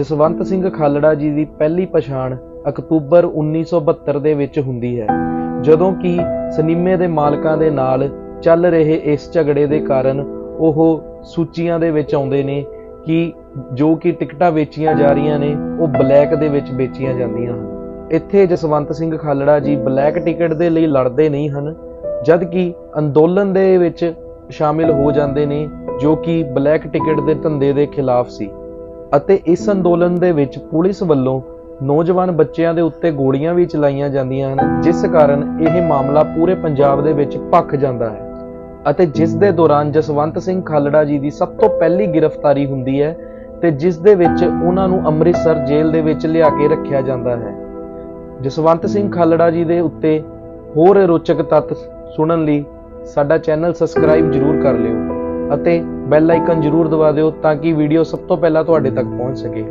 ਜਸਵੰਤ ਸਿੰਘ ਖਾਲੜਾ ਜੀ ਦੀ ਪਹਿਲੀ ਪਛਾਣ ਅਕਤੂਬਰ 1972 ਦੇ ਵਿੱਚ ਹੁੰਦੀ ਹੈ, ਜਦੋਂ ਕਿ ਸਨੀਮੇ ਦੇ ਮਾਲਕਾਂ ਦੇ ਨਾਲ ਚੱਲ ਰਹੇ ਇਸ ਝਗੜੇ ਦੇ ਕਾਰਨ ਉਹ ਸੂਚੀਆਂ ਦੇ ਵਿੱਚ ਆਉਂਦੇ ਨੇ ਕਿ ਜੋ ਕਿ ਟਿਕਟਾਂ ਵੇਚੀਆਂ ਜਾ ਰਹੀਆਂ ਨੇ, ਉਹ ਬਲੈਕ ਦੇ ਵਿੱਚ ਵੇਚੀਆਂ ਜਾਂਦੀਆਂ ਹਨ। ਇੱਥੇ ਜਸਵੰਤ ਸਿੰਘ ਖਾਲੜਾ ਜੀ ਬਲੈਕ ਟਿਕਟ ਦੇ ਲਈ ਲੜਦੇ ਨਹੀਂ ਹਨ ਜਦ ਕਿ ਅੰਦੋਲਨ ਦੇ ਵਿੱਚ ਸ਼ਾਮਿਲ ਹੋ ਜਾਂਦੇ ਨੇ, ਜੋ ਕਿ ਬਲੈਕ ਟਿਕਟ ਦੇ ਧੰਦੇ ਦੇ ਖਿਲਾਫ ਸੀ। ਅਤੇ ਇਸ ਅੰਦੋਲਨ ਦੇ ਵਿੱਚ ਪੁਲਿਸ ਵੱਲੋਂ ਨੌਜਵਾਨ ਬੱਚਿਆਂ ਦੇ ਉੱਤੇ ਗੋਲੀਆਂ ਵੀ ਚਲਾਈਆਂ ਜਾਂਦੀਆਂ ਹਨ, ਜਿਸ ਕਾਰਨ ਇਹ ਮਾਮਲਾ ਪੂਰੇ ਪੰਜਾਬ ਦੇ ਵਿੱਚ ਭੱਖ ਜਾਂਦਾ ਹੈ ਅਤੇ ਜਿਸ ਦੇ ਦੌਰਾਨ ਜਸਵੰਤ ਸਿੰਘ ਖਾਲੜਾ ਜੀ ਦੀ ਸਭ ਤੋਂ ਪਹਿਲੀ ਗ੍ਰਿਫਤਾਰੀ ਹੁੰਦੀ ਹੈ ਤੇ ਜਿਸ ਦੇ ਵਿੱਚ ਉਹਨਾਂ ਨੂੰ ਅੰਮ੍ਰਿਤਸਰ ਜੇਲ੍ਹ ਦੇ ਵਿੱਚ ਲਿਆ ਕੇ ਰੱਖਿਆ ਜਾਂਦਾ ਹੈ। ਜਸਵੰਤ ਸਿੰਘ ਖਾਲੜਾ ਜੀ ਦੇ ਉੱਤੇ ਹੋਰ ਰੋਚਕ ਤੱਤ ਸੁਣਨ ਲਈ ਸਾਡਾ ਚੈਨਲ ਸਬਸਕ੍ਰਾਈਬ ਜਰੂਰ ਕਰ ਲਿਓ ਅਤੇ ਬੈਲ ਆਈਕਨ ਜਰੂਰ ਦਬਾ ਦਿਓ ਤਾਂ ਕਿ ਵੀਡੀਓ ਸਭ ਤੋਂ ਪਹਿਲਾਂ ਤੁਹਾਡੇ ਤੱਕ ਪਹੁੰਚ ਸਕੇ।